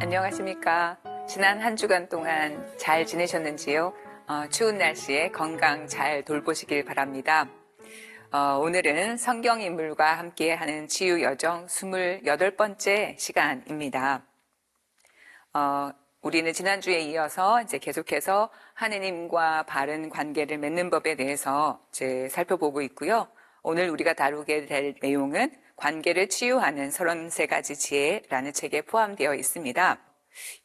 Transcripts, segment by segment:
안녕하십니까. 지난 한 주간 동안 잘 지내셨는지요? 어, 추운 날씨에 건강 잘 돌보시길 바랍니다. 어, 오늘은 성경 인물과 함께 하는 치유 여정 28번째 시간입니다. 어, 우리는 지난주에 이어서 이제 계속해서 하느님과 바른 관계를 맺는 법에 대해서 이제 살펴보고 있고요. 오늘 우리가 다루게 될 내용은 관계를 치유하는 33가지 지혜라는 책에 포함되어 있습니다.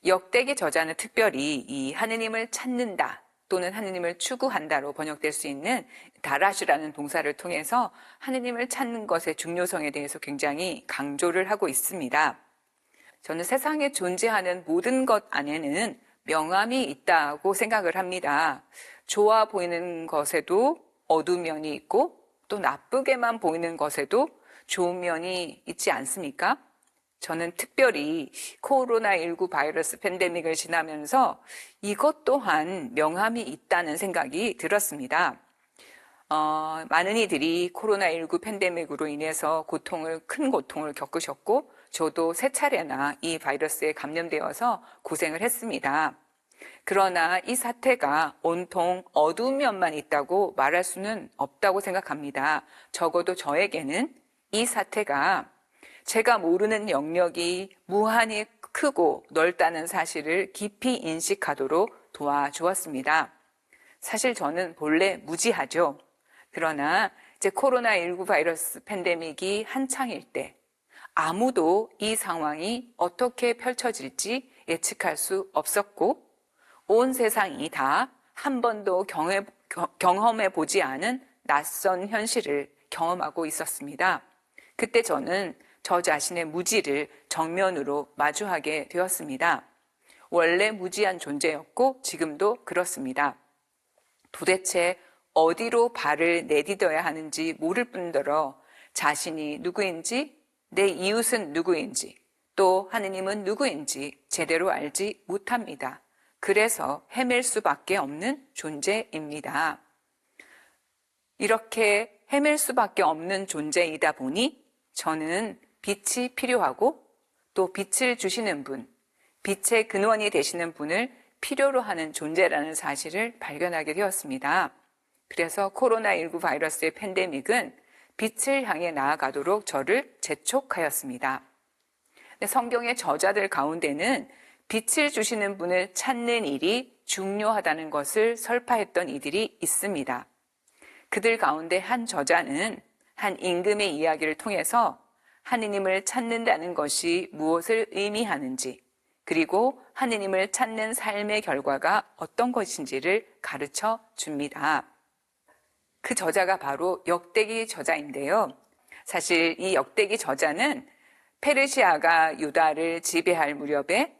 역대기 저자는 특별히 이 하느님을 찾는다 또는 하느님을 추구한다로 번역될 수 있는 다라시라는 동사를 통해서 하느님을 찾는 것의 중요성에 대해서 굉장히 강조를 하고 있습니다. 저는 세상에 존재하는 모든 것 안에는 명암이 있다고 생각을 합니다. 좋아 보이는 것에도 어두운 면이 있고 또 나쁘게만 보이는 것에도 좋은 면이 있지 않습니까? 저는 특별히 코로나19 바이러스 팬데믹을 지나면서 이것 또한 명함이 있다는 생각이 들었습니다. 어, 많은 이들이 코로나19 팬데믹으로 인해서 고통을, 큰 고통을 겪으셨고, 저도 세 차례나 이 바이러스에 감염되어서 고생을 했습니다. 그러나 이 사태가 온통 어두운 면만 있다고 말할 수는 없다고 생각합니다. 적어도 저에게는 이 사태가 제가 모르는 영역이 무한히 크고 넓다는 사실을 깊이 인식하도록 도와주었습니다. 사실 저는 본래 무지하죠. 그러나 이제 코로나19 바이러스 팬데믹이 한창일 때 아무도 이 상황이 어떻게 펼쳐질지 예측할 수 없었고 온 세상이 다 한 번도 경험해 보지 않은 낯선 현실을 경험하고 있었습니다. 그때 저는 저 자신의 무지를 정면으로 마주하게 되었습니다. 원래 무지한 존재였고 지금도 그렇습니다. 도대체 어디로 발을 내디뎌야 하는지 모를 뿐더러 자신이 누구인지 내 이웃은 누구인지 또 하느님은 누구인지 제대로 알지 못합니다. 그래서 헤맬 수밖에 없는 존재입니다. 이렇게 헤맬 수밖에 없는 존재이다 보니 저는 빛이 필요하고 또 빛을 주시는 분, 빛의 근원이 되시는 분을 필요로 하는 존재라는 사실을 발견하게 되었습니다. 그래서 코로나19 바이러스의 팬데믹은 빛을 향해 나아가도록 저를 재촉하였습니다. 성경의 저자들 가운데는 빛을 주시는 분을 찾는 일이 중요하다는 것을 설파했던 이들이 있습니다. 그들 가운데 한 저자는 한 임금의 이야기를 통해서 하느님을 찾는다는 것이 무엇을 의미하는지, 그리고 하느님을 찾는 삶의 결과가 어떤 것인지를 가르쳐 줍니다. 그 저자가 바로 역대기 저자인데요. 사실 이 역대기 저자는 페르시아가 유다를 지배할 무렵에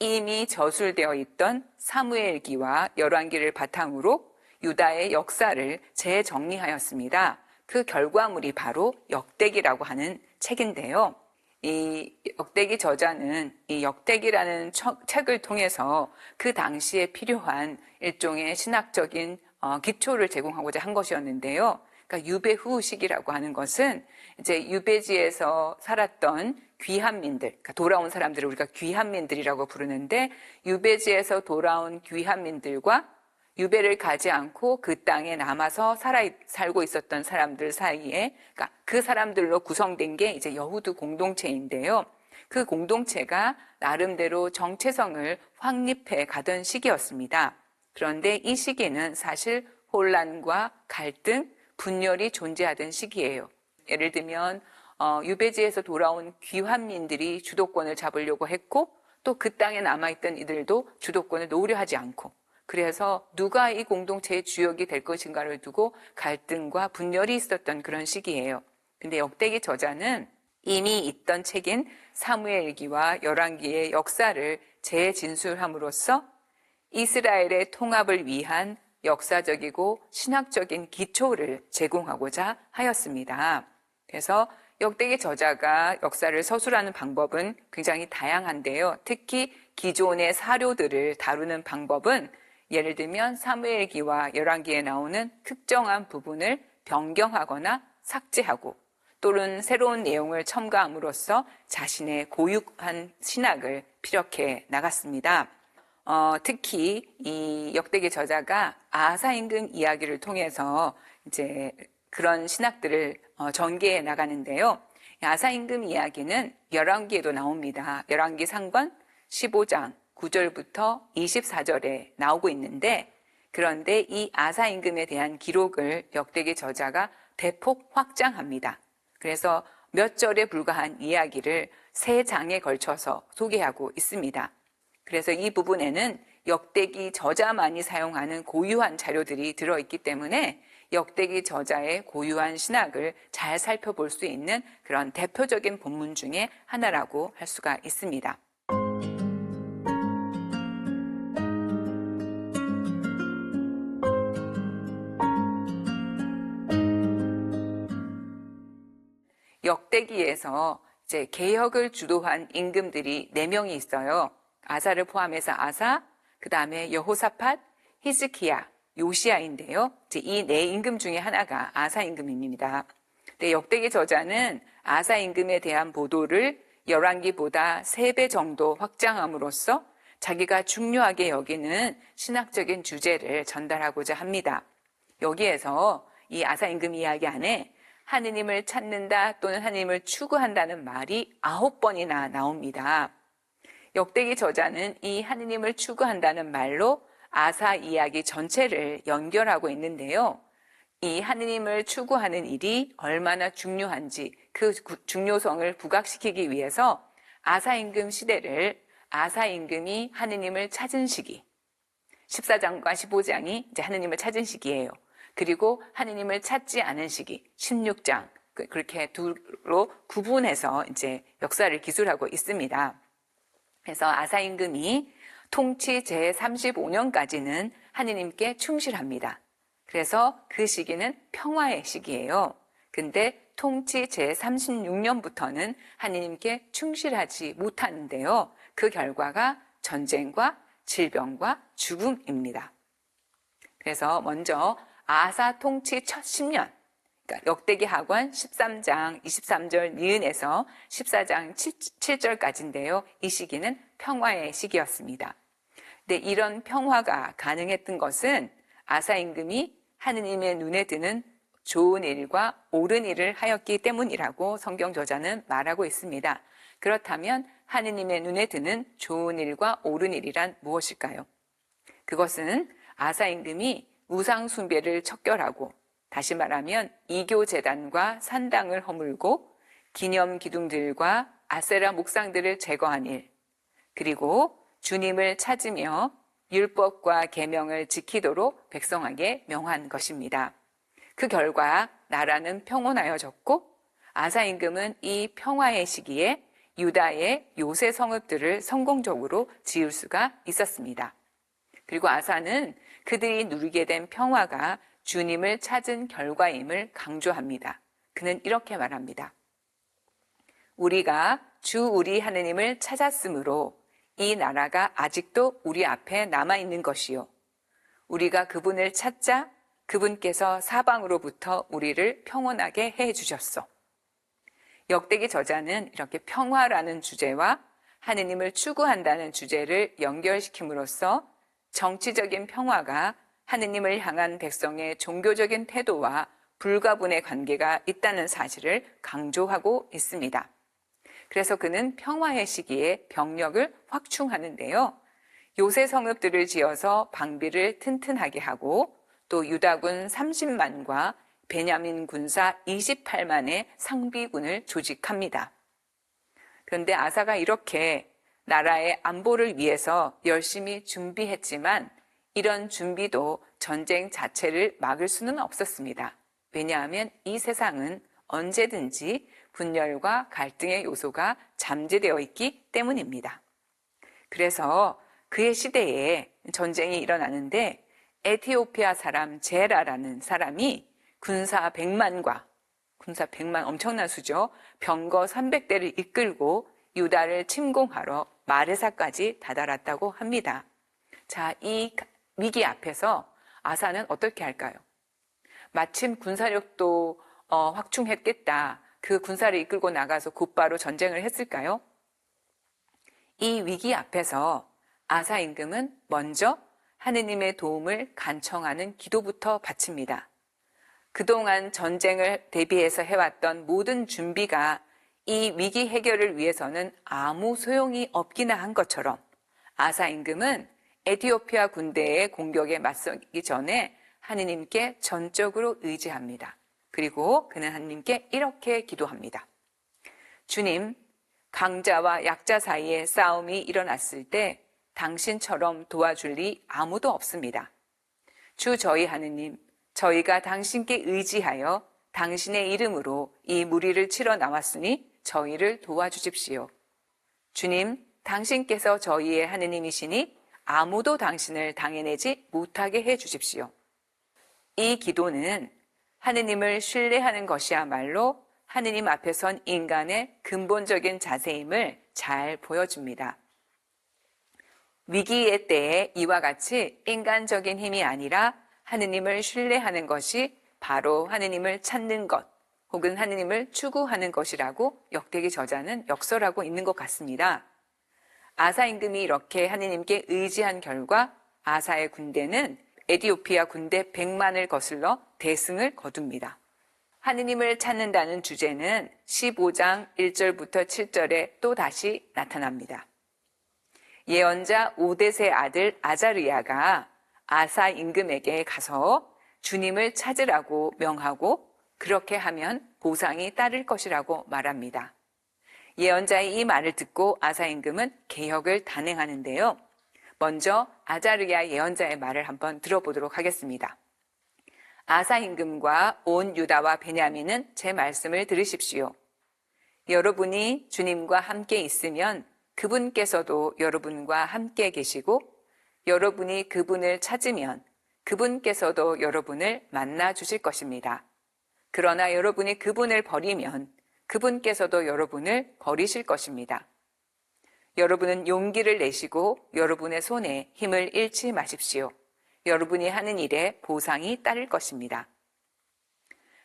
이미 저술되어 있던 사무엘기와 열왕기를 바탕으로 유다의 역사를 재정리하였습니다. 그 결과물이 바로 역대기라고 하는 책인데요. 이 역대기 저자는 이 역대기라는 책을 통해서 그 당시에 필요한 일종의 신학적인 어, 기초를 제공하고자 한 것이었는데요. 그러니까 유배 후식이라고 하는 것은 이제 유배지에서 살았던 귀한민들, 그러니까 돌아온 사람들을 우리가 귀한민들이라고 부르는데 유배지에서 돌아온 귀한민들과 유배를 가지 않고 그 땅에 남아서 살아 살고 있었던 사람들 사이에 그러니까 그 사람들로 구성된 게 이제 여후두 공동체인데요. 그 공동체가 나름대로 정체성을 확립해 가던 시기였습니다. 그런데 이 시기는 사실 혼란과 갈등, 분열이 존재하던 시기예요. 예를 들면 어, 유배지에서 돌아온 귀환민들이 주도권을 잡으려고 했고 또 그 땅에 남아있던 이들도 주도권을 놓으려 하지 않고 그래서 누가 이 공동체의 주역이 될 것인가를 두고 갈등과 분열이 있었던 그런 시기예요. 근데 역대기 저자는 이미 있던 책인 사무엘기와 열왕기의 역사를 재진술함으로써 이스라엘의 통합을 위한 역사적이고 신학적인 기초를 제공하고자 하였습니다. 그래서 역대기 저자가 역사를 서술하는 방법은 굉장히 다양한데요. 특히 기존의 사료들을 다루는 방법은 예를 들면 사무엘기와 열왕기에 나오는 특정한 부분을 변경하거나 삭제하고 또는 새로운 내용을 첨가함으로써 자신의 고유한 신학을 피력해 나갔습니다. 어, 특히 이 역대기 저자가 아사 임금 이야기를 통해서 이제 그런 신학들을 어, 전개해 나가는데요. 아사 임금 이야기는 열왕기에도 나옵니다. 열왕기 상관 15장 9절부터 24절에 나오고 있는데 그런데 이 아사 임금에 대한 기록을 역대기 저자가 대폭 확장합니다. 그래서 몇 절에 불과한 이야기를 세 장에 걸쳐서 소개하고 있습니다. 그래서 이 부분에는 역대기 저자만이 사용하는 고유한 자료들이 들어있기 때문에 역대기 저자의 고유한 신학을 잘 살펴볼 수 있는 그런 대표적인 본문 중에 하나라고 할 수가 있습니다. 역대기에서 이제 개혁을 주도한 임금들이 4명이 있어요. 아사를 포함해서 아사, 그 다음에 여호사팟, 히즈키야, 요시아인데요. 이제 이 네 임금 중에 하나가 아사 임금입니다. 근데 역대기 저자는 아사 임금에 대한 보도를 열왕기보다 3배 정도 확장함으로써 자기가 중요하게 여기는 신학적인 주제를 전달하고자 합니다. 여기에서 이 아사 임금 이야기 안에 하느님을 찾는다 또는 하느님을 추구한다는 말이 아홉 번이나 나옵니다. 역대기 저자는 이 하느님을 추구한다는 말로 아사 이야기 전체를 연결하고 있는데요. 이 하느님을 추구하는 일이 얼마나 중요한지 그 중요성을 부각시키기 위해서 아사 임금 시대를 아사 임금이 하느님을 찾은 시기 14장과 15장이 이제 하느님을 찾은 시기예요. 그리고 하느님을 찾지 않은 시기 16장 그, 그렇게 두로 구분해서 이제 역사를 기술하고 있습니다. 그래서 아사 임금이 통치 제35년까지는 하느님께 충실합니다. 그래서 그 시기는 평화의 시기예요. 근데 통치 제36년부터는 하느님께 충실하지 못하는데요. 그 결과가 전쟁과 질병과 죽음입니다. 그래서 먼저 아사 통치 첫 10년, 그러니까 역대기 하관 13장 23절 니은에서 14장 7, 절까지인데요이 시기는 평화의 시기였습니다. 근데 이런 평화가 가능했던 것은 아사 임금이 하느님의 눈에 드는 좋은 일과 옳은 일을 하였기 때문이라고 성경 저자는 말하고 있습니다. 그렇다면 하느님의 눈에 드는 좋은 일과 옳은 일이란 무엇일까요? 그것은 아사 임금이 우상 숭배를 척결하고 다시 말하면 이교 재단과 산당을 허물고 기념 기둥들과 아세라 목상들을 제거한 일 그리고 주님을 찾으며 율법과 계명을 지키도록 백성에게 명한 것입니다. 그 결과 나라는 평온하여졌고 아사 임금은 이 평화의 시기에 유다의 요새 성읍들을 성공적으로 지을 수가 있었습니다. 그리고 아사는 그들이 누리게 된 평화가 주님을 찾은 결과임을 강조합니다. 그는 이렇게 말합니다. 우리가 주 우리 하느님을 찾았으므로 이 나라가 아직도 우리 앞에 남아 있는 것이요. 우리가 그분을 찾자 그분께서 사방으로부터 우리를 평온하게 해 주셨소. 역대기 저자는 이렇게 평화라는 주제와 하느님을 추구한다는 주제를 연결시킴으로써 정치적인 평화가 하느님을 향한 백성의 종교적인 태도와 불가분의 관계가 있다는 사실을 강조하고 있습니다. 그래서 그는 평화의 시기에 병력을 확충하는데요. 요새 성읍들을 지어서 방비를 튼튼하게 하고 또 유다군 30만과 베냐민 군사 28만의 상비군을 조직합니다. 그런데 아사가 이렇게 나라의 안보를 위해서 열심히 준비했지만 이런 준비도 전쟁 자체를 막을 수는 없었습니다. 왜냐하면 이 세상은 언제든지 분열과 갈등의 요소가 잠재되어 있기 때문입니다. 그래서 그의 시대에 전쟁이 일어나는데 에티오피아 사람 제라라는 사람이 군사 100만과 군사 100만 엄청난 수죠. 병거 300대를 이끌고 유다를 침공하러 마르사까지 다다랐다고 합니다. 자, 이 위기 앞에서 아사는 어떻게 할까요? 마침 군사력도 어, 확충했겠다. 그 군사를 이끌고 나가서 곧바로 전쟁을 했을까요? 이 위기 앞에서 아사 임금은 먼저 하느님의 도움을 간청하는 기도부터 바칩니다. 그동안 전쟁을 대비해서 해왔던 모든 준비가 이 위기 해결을 위해서는 아무 소용이 없기나 한 것처럼 아사 임금은 에티오피아 군대의 공격에 맞서기 전에 하느님께 전적으로 의지합니다. 그리고 그는 하느님께 이렇게 기도합니다. 주님, 강자와 약자 사이에 싸움이 일어났을 때 당신처럼 도와줄 리 아무도 없습니다. 주 저희 하느님, 저희가 당신께 의지하여 당신의 이름으로 이 무리를 치러 나왔으니 저희를 도와주십시오. 주님, 당신께서 저희의 하느님이시니 아무도 당신을 당해내지 못하게 해 주십시오. 이 기도는 하느님을 신뢰하는 것이야말로 하느님 앞에 선 인간의 근본적인 자세임을 잘 보여줍니다. 위기의 때에 이와 같이 인간적인 힘이 아니라 하느님을 신뢰하는 것이 바로 하느님을 찾는 것 혹은 하느님을 추구하는 것이라고 역대기 저자는 역설하고 있는 것 같습니다. 아사 임금이 이렇게 하느님께 의지한 결과 아사의 군대는 에디오피아 군대 100만을 거슬러 대승을 거둡니다. 하느님을 찾는다는 주제는 15장 1절부터 7절에 또 다시 나타납니다. 예언자 오데세 아들 아자르야가 아사 임금에게 가서 주님을 찾으라고 명하고 그렇게 하면 보상이 따를 것이라고 말합니다. 예언자의 이 말을 듣고 아사 임금은 개혁을 단행하는데요. 먼저 아자르야 예언자의 말을 한번 들어보도록 하겠습니다. 아사 임금과 온 유다와 베냐민은 제 말씀을 들으십시오. 여러분이 주님과 함께 있으면 그분께서도 여러분과 함께 계시고 여러분이 그분을 찾으면 그분께서도 여러분을 만나 주실 것입니다. 그러나 여러분이 그분을 버리면 그분께서도 여러분을 버리실 것입니다. 여러분은 용기를 내시고 여러분의 손에 힘을 잃지 마십시오. 여러분이 하는 일에 보상이 따를 것입니다.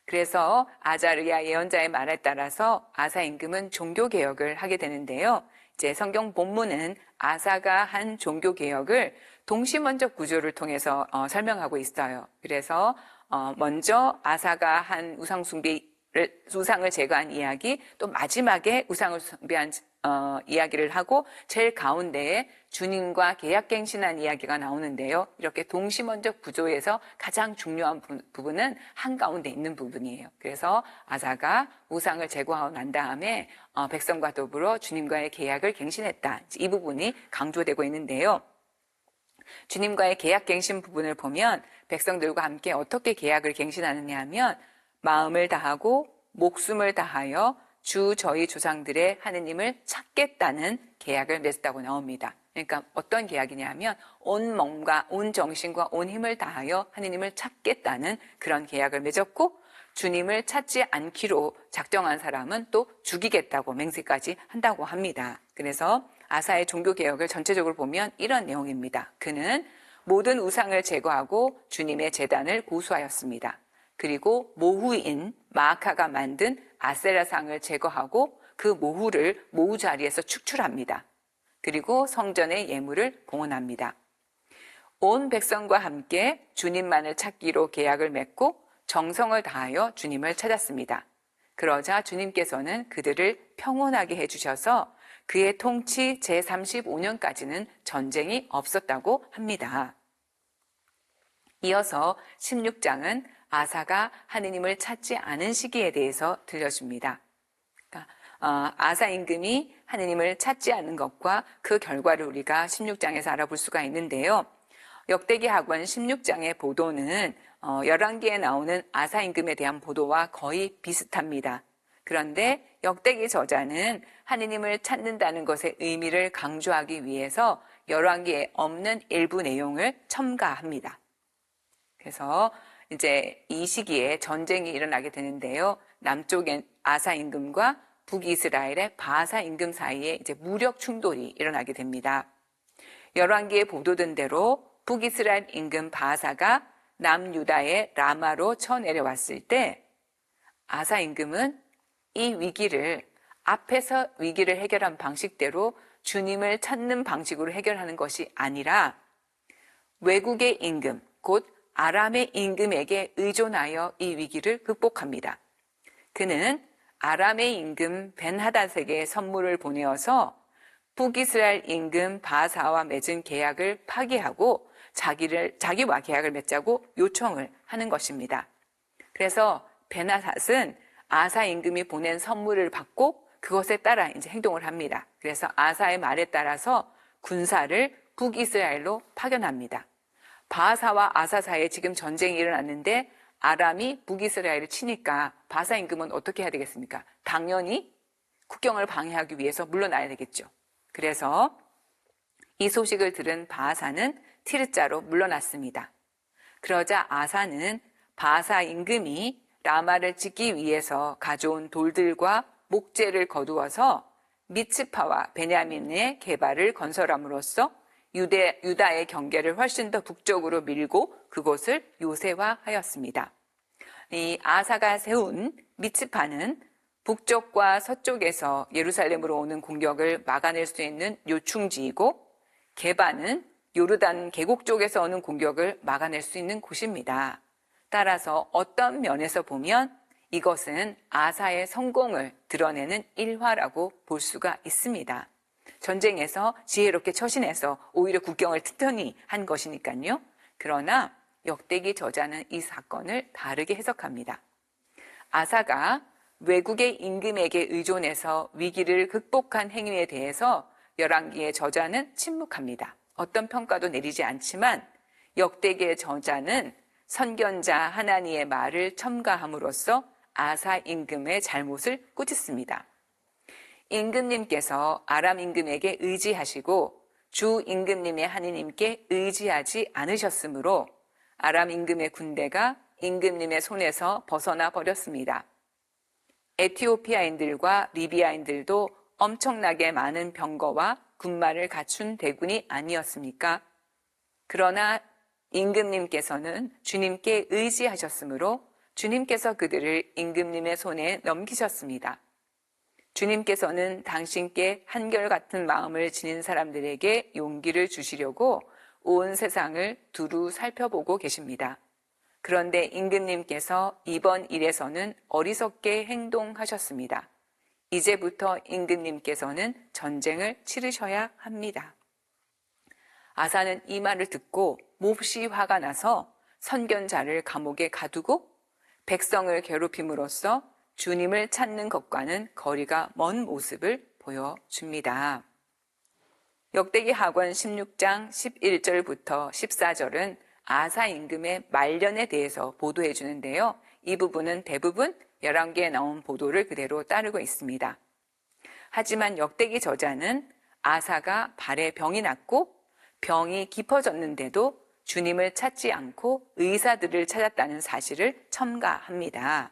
그래서 아자르야 예언자의 말에 따라서 아사 임금은 종교 개혁을 하게 되는데요. 이제 성경 본문은 아사가 한 종교 개혁을 동시먼적 구조를 통해서 어, 설명하고 있어요. 그래서 어, 먼저 아사가 한 우상 숭배를 우상을 제거한 이야기, 또 마지막에 우상을 숭배한 어, 이야기를 하고 제일 가운데에 주님과 계약갱신한 이야기가 나오는데요. 이렇게 동시먼적 구조에서 가장 중요한 부, 부분은 한가운데 있는 부분이에요. 그래서 아사가 우상을 제거하고 난 다음에 어, 백성과 더불어 주님과의 계약을 갱신했다. 이 부분이 강조되고 있는데요. 주님과의 계약 갱신 부분을 보면 백성들과 함께 어떻게 계약을 갱신하느냐 하면 마음을 다하고 목숨을 다하여 주 저희 조상들의 하느님을 찾겠다는 계약을 맺었다고 나옵니다. 그러니까 어떤 계약이냐 하면 온 몸과 온 정신과 온 힘을 다하여 하느님을 찾겠다는 그런 계약을 맺었고 주님을 찾지 않기로 작정한 사람은 또 죽이겠다고 맹세까지 한다고 합니다. 그래서 아사의 종교 개혁을 전체적으로 보면 이런 내용입니다. 그는 모든 우상을 제거하고 주님의 재단을 고수하였습니다. 그리고 모후인 마아카가 만든 아세라상을 제거하고 그 모후를 모후 자리에서 축출합니다. 그리고 성전의 예물을 봉헌합니다. 온 백성과 함께 주님만을 찾기로 계약을 맺고 정성을 다하여 주님을 찾았습니다. 그러자 주님께서는 그들을 평온하게 해주셔서 그의 통치 제35년까지는 전쟁이 없었다고 합니다. 이어서 16장은 아사가 하느님을 찾지 않은 시기에 대해서 들려줍니다. 그러니까 어, 아사 임금이 하느님을 찾지 않는 것과 그 결과를 우리가 16장에서 알아볼 수가 있는데요. 역대기 학원 16장의 보도는 어, 11개에 나오는 아사 임금에 대한 보도와 거의 비슷합니다. 그런데 역대기 저자는 하느님을 찾는다는 것의 의미를 강조하기 위해서 열왕기에 없는 일부 내용을 첨가합니다. 그래서 이제 이 시기에 전쟁이 일어나게 되는데요. 남쪽엔 아사 임금과 북이스라엘의 바사 임금 사이에 이제 무력 충돌이 일어나게 됩니다. 열왕기에 보도된 대로 북이스라엘 임금 바사가 남유다의 라마로 쳐내려왔을 때 아사 임금은 이 위기를 앞에서 위기를 해결한 방식대로 주님을 찾는 방식으로 해결하는 것이 아니라 외국의 임금, 곧 아람의 임금에게 의존하여 이 위기를 극복합니다. 그는 아람의 임금 벤하닷에게 선물을 보내어서 북이스라엘 임금 바사와 맺은 계약을 파기하고 자기를 자기와 계약을 맺자고 요청을 하는 것입니다. 그래서 베나닷은 아사 임금이 보낸 선물을 받고 그것에 따라 이제 행동을 합니다. 그래서 아사의 말에 따라서 군사를 북이스라엘로 파견합니다. 바사와 아사 사이에 지금 전쟁이 일어났는데 아람이 북이스라엘을 치니까 바사 임금은 어떻게 해야 되겠습니까? 당연히 국경을 방해하기 위해서 물러나야 되겠죠. 그래서 이 소식을 들은 바사는 티르자로 물러났습니다. 그러자 아사는 바사 임금이 라마를 짓기 위해서 가져온 돌들과 목재를 거두어서 미츠파와 베냐민의 개발을 건설함으로써 유대, 유다의 경계를 훨씬 더 북쪽으로 밀고 그곳을 요새화하였습니다. 이 아사가 세운 미츠파는 북쪽과 서쪽에서 예루살렘으로 오는 공격을 막아낼 수 있는 요충지이고 개바는 요르단 계곡 쪽에서 오는 공격을 막아낼 수 있는 곳입니다. 따라서 어떤 면에서 보면 이것은 아사의 성공을 드러내는 일화라고 볼 수가 있습니다. 전쟁에서 지혜롭게 처신해서 오히려 국경을 튼튼히 한 것이니까요. 그러나 역대기 저자는 이 사건을 다르게 해석합니다. 아사가 외국의 임금에게 의존해서 위기를 극복한 행위에 대해서 열왕기의 저자는 침묵합니다. 어떤 평가도 내리지 않지만 역대기의 저자는 선견자 하나니의 말을 첨가함으로써 아사 임금의 잘못을 꾸짖습니다. 임금님께서 아람 임금에게 의지하시고 주 임금님의 하느님께 의지하지 않으셨으므로 아람 임금의 군대가 임금님의 손에서 벗어나 버렸습니다. 에티오피아인들과 리비아인들도 엄청나게 많은 병거와 군마를 갖춘 대군이 아니었습니까? 그러나 임금님께서는 주님께 의지하셨으므로 주님께서 그들을 임금님의 손에 넘기셨습니다. 주님께서는 당신께 한결같은 마음을 지닌 사람들에게 용기를 주시려고 온 세상을 두루 살펴보고 계십니다. 그런데 임금님께서 이번 일에서는 어리석게 행동하셨습니다. 이제부터 임금님께서는 전쟁을 치르셔야 합니다. 아사는 이 말을 듣고 몹시 화가 나서 선견자를 감옥에 가두고 백성을 괴롭힘으로써 주님을 찾는 것과는 거리가 먼 모습을 보여줍니다. 역대기 학원 16장 11절부터 14절은 아사 임금의 말년에 대해서 보도해 주는데요. 이 부분은 대부분 11개에 나온 보도를 그대로 따르고 있습니다. 하지만 역대기 저자는 아사가 발에 병이 났고 병이 깊어졌는데도 주님을 찾지 않고 의사들을 찾았다는 사실을 첨가합니다.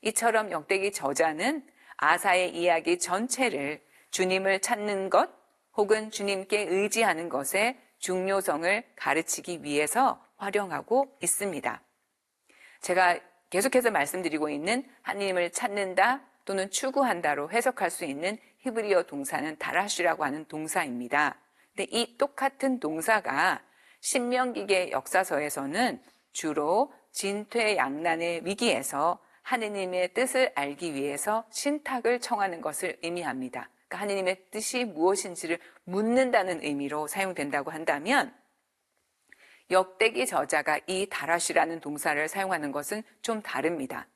이처럼 역대기 저자는 아사의 이야기 전체를 주님을 찾는 것 혹은 주님께 의지하는 것의 중요성을 가르치기 위해서 활용하고 있습니다. 제가 계속해서 말씀드리고 있는 하나님을 찾는다 또는 추구한다로 해석할 수 있는 히브리어 동사는 다라슈라고 하는 동사입니다. 근데 이 똑같은 동사가 신명기계 역사서에서는 주로 진퇴양난의 위기에서 하느님의 뜻을 알기 위해서 신탁을 청하는 것을 의미합니다. 그러니까 하느님의 뜻이 무엇인지를 묻는다는 의미로 사용된다고 한다면 역대기 저자가 이 다라시라는 동사를 사용하는 것은 좀 다릅니다.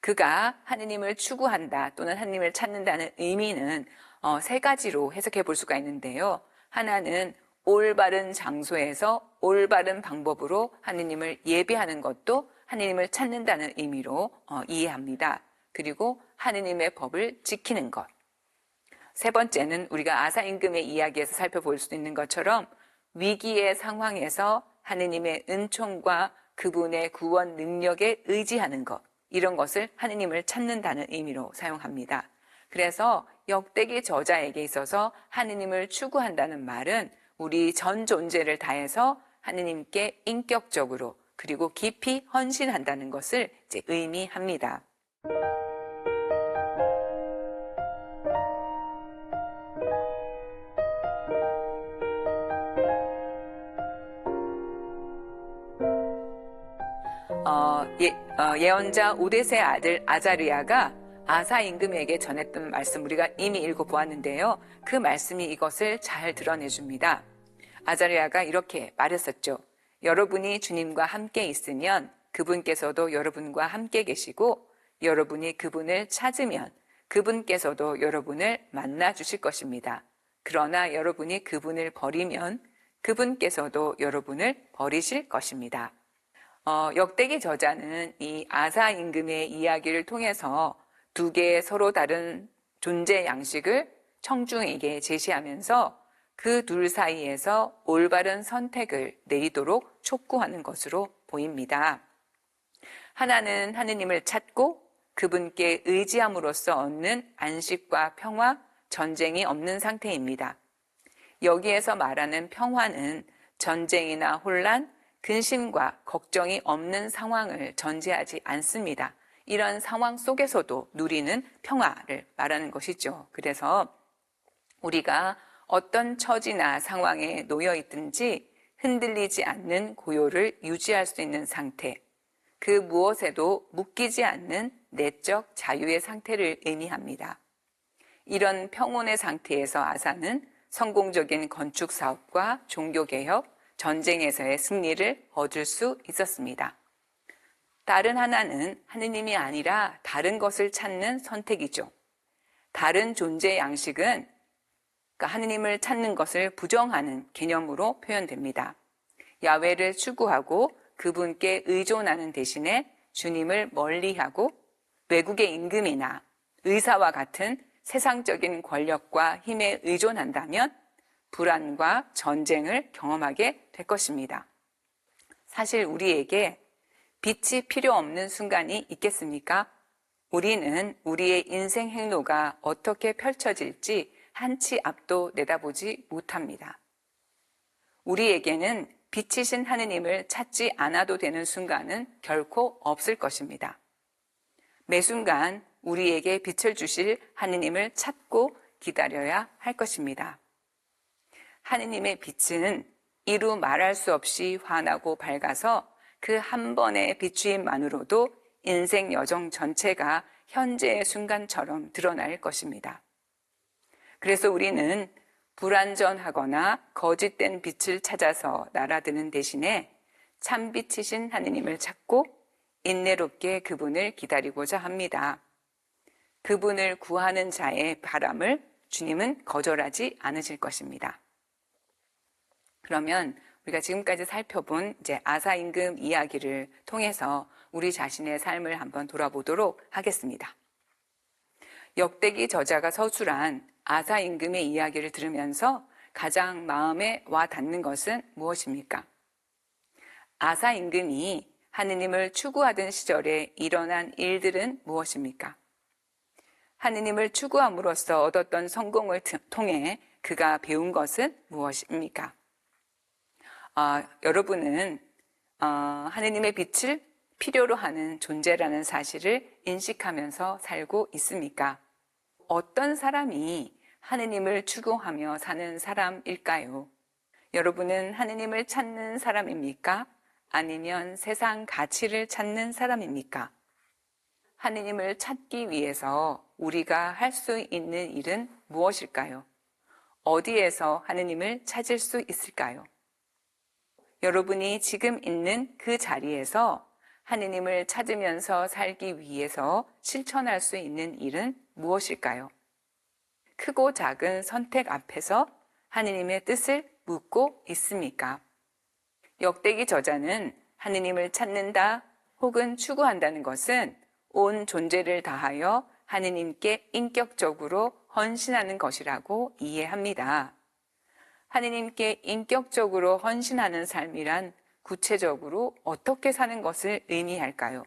그가 하느님을 추구한다 또는 하느님을 찾는다는 의미는 어, 세 가지로 해석해 볼 수가 있는데요. 하나는 올바른 장소에서 올바른 방법으로 하느님을 예배하는 것도 하느님을 찾는다는 의미로 어, 이해합니다. 그리고 하느님의 법을 지키는 것. 세 번째는 우리가 아사 임금의 이야기에서 살펴볼 수 있는 것처럼 위기의 상황에서 하느님의 은총과 그분의 구원 능력에 의지하는 것. 이런 것을 하느님을 찾는다는 의미로 사용합니다. 그래서 역대기 저자에게 있어서 하느님을 추구한다는 말은 우리 전 존재를 다해서 하느님께 인격적으로 그리고 깊이 헌신한다는 것을 이제 의미합니다. 어, 예, 어, 예언자 오데세 아들 아자리아가 아사 임금에게 전했던 말씀 우리가 이미 읽어보았는데요. 그 말씀이 이것을 잘 드러내줍니다. 아자르야가 이렇게 말했었죠. 여러분이 주님과 함께 있으면 그분께서도 여러분과 함께 계시고 여러분이 그분을 찾으면 그분께서도 여러분을 만나 주실 것입니다. 그러나 여러분이 그분을 버리면 그분께서도 여러분을 버리실 것입니다. 어, 역대기 저자는 이 아사 임금의 이야기를 통해서 두 개의 서로 다른 존재 양식을 청중에게 제시하면서 그 둘 사이에서 올바른 선택을 내리도록 촉구하는 것으로 보입니다. 하나는 하느님을 찾고 그분께 의지함으로써 얻는 안식과 평화, 전쟁이 없는 상태입니다. 여기에서 말하는 평화는 전쟁이나 혼란, 근심과 걱정이 없는 상황을 전제하지 않습니다. 이런 상황 속에서도 누리는 평화를 말하는 것이죠. 그래서 우리가 어떤 처지나 상황에 놓여 있든지 흔들리지 않는 고요를 유지할 수 있는 상태, 그 무엇에도 묶이지 않는 내적 자유의 상태를 의미합니다. 이런 평온의 상태에서 아사는 성공적인 건축 사업과 종교 개혁, 전쟁에서의 승리를 얻을 수 있었습니다. 다른 하나는 하느님이 아니라 다른 것을 찾는 선택이죠. 다른 존재 양식은 그러니까 하느님을 찾는 것을 부정하는 개념으로 표현됩니다. 야외를 추구하고 그분께 의존하는 대신에 주님을 멀리하고 외국의 임금이나 의사와 같은 세상적인 권력과 힘에 의존한다면 불안과 전쟁을 경험하게 될 것입니다. 사실 우리에게 빛이 필요 없는 순간이 있겠습니까? 우리는 우리의 인생 행로가 어떻게 펼쳐질지 한치 앞도 내다보지 못합니다. 우리에게는 빛이신 하느님을 찾지 않아도 되는 순간은 결코 없을 것입니다. 매 순간 우리에게 빛을 주실 하느님을 찾고 기다려야 할 것입니다. 하느님의 빛은 이루 말할 수 없이 환하고 밝아서 그 한 번의 비추임만으로도 인생 여정 전체가 현재의 순간처럼 드러날 것입니다. 그래서 우리는 불완전하거나 거짓된 빛을 찾아서 날아드는 대신에 참빛이신 하느님을 찾고 인내롭게 그분을 기다리고자 합니다. 그분을 구하는 자의 바람을 주님은 거절하지 않으실 것입니다. 그러면 우리가 지금까지 살펴본 이제 아사 임금 이야기를 통해서 우리 자신의 삶을 한번 돌아보도록 하겠습니다. 역대기 저자가 서술한 아사 임금의 이야기를 들으면서 가장 마음에 와 닿는 것은 무엇입니까? 아사 임금이 하느님을 추구하던 시절에 일어난 일들은 무엇입니까? 하느님을 추구함으로써 얻었던 성공을 통해 그가 배운 것은 무엇입니까? 어, 여러분은 어, 하느님의 빛을 필요로 하는 존재라는 사실을 인식하면서 살고 있습니까? 어떤 사람이 하느님을 추구하며 사는 사람일까요? 여러분은 하느님을 찾는 사람입니까? 아니면 세상 가치를 찾는 사람입니까? 하느님을 찾기 위해서 우리가 할 수 있는 일은 무엇일까요? 어디에서 하느님을 찾을 수 있을까요? 여러분이 지금 있는 그 자리에서 하느님을 찾으면서 살기 위해서 실천할 수 있는 일은 무엇일까요? 크고 작은 선택 앞에서 하느님의 뜻을 묻고 있습니까? 역대기 저자는 하느님을 찾는다 혹은 추구한다는 것은 온 존재를 다하여 하느님께 인격적으로 헌신하는 것이라고 이해합니다. 하느님께 인격적으로 헌신하는 삶이란 구체적으로 어떻게 사는 것을 의미할까요?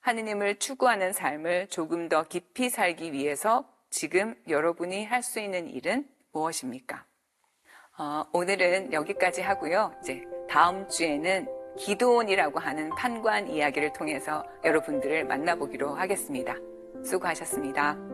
하느님을 추구하는 삶을 조금 더 깊이 살기 위해서 지금 여러분이 할 수 있는 일은 무엇입니까? 어, 오늘은 여기까지 하고요. 이제 다음 주에는 기도원이라고 하는 판관 이야기를 통해서 여러분들을 만나보기로 하겠습니다. 수고하셨습니다.